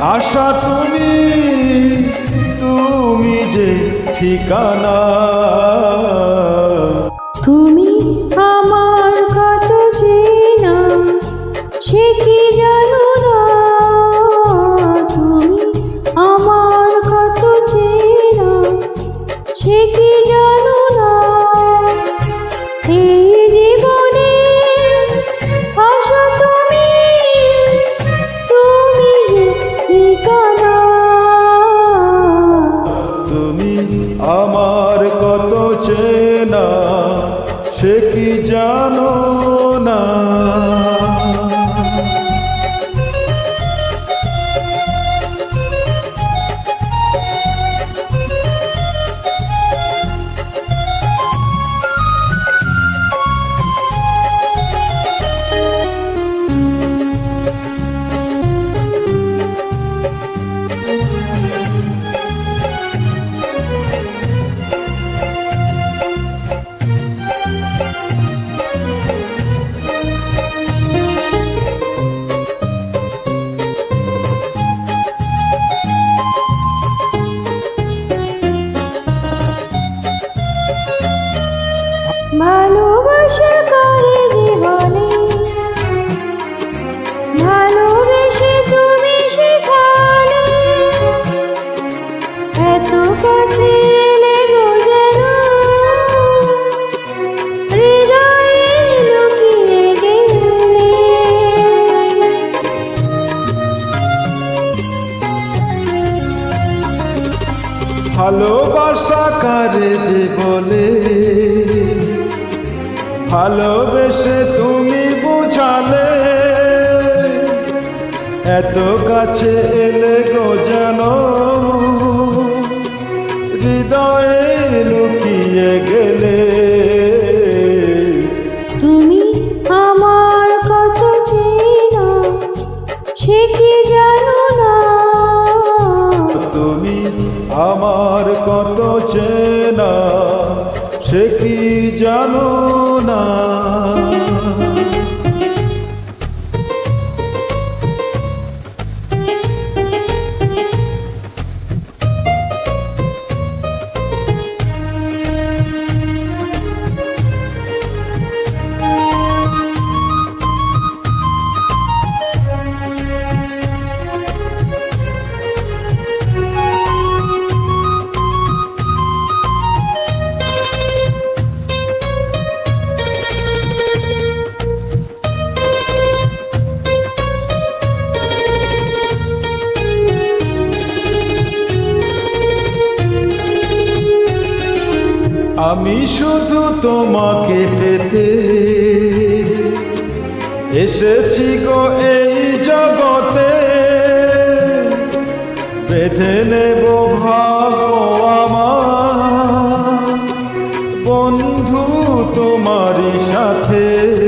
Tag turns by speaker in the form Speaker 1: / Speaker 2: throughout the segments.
Speaker 1: আশা তুমি তুমি যে ঠিকানা।
Speaker 2: তুমি ভালোবাসা কারে
Speaker 1: যে বলে ভালোবেসে তুমি বুঝালে এত কাছে এলে গো জানো
Speaker 2: আমার কত চেনা সে কি জানো না?
Speaker 1: আমি শুধু তোমাকে পেতে এসেছি গো এই জগতে। বেঁধে নেব ভাব আমার। বন্ধু তোমারই সাথে।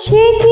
Speaker 2: সে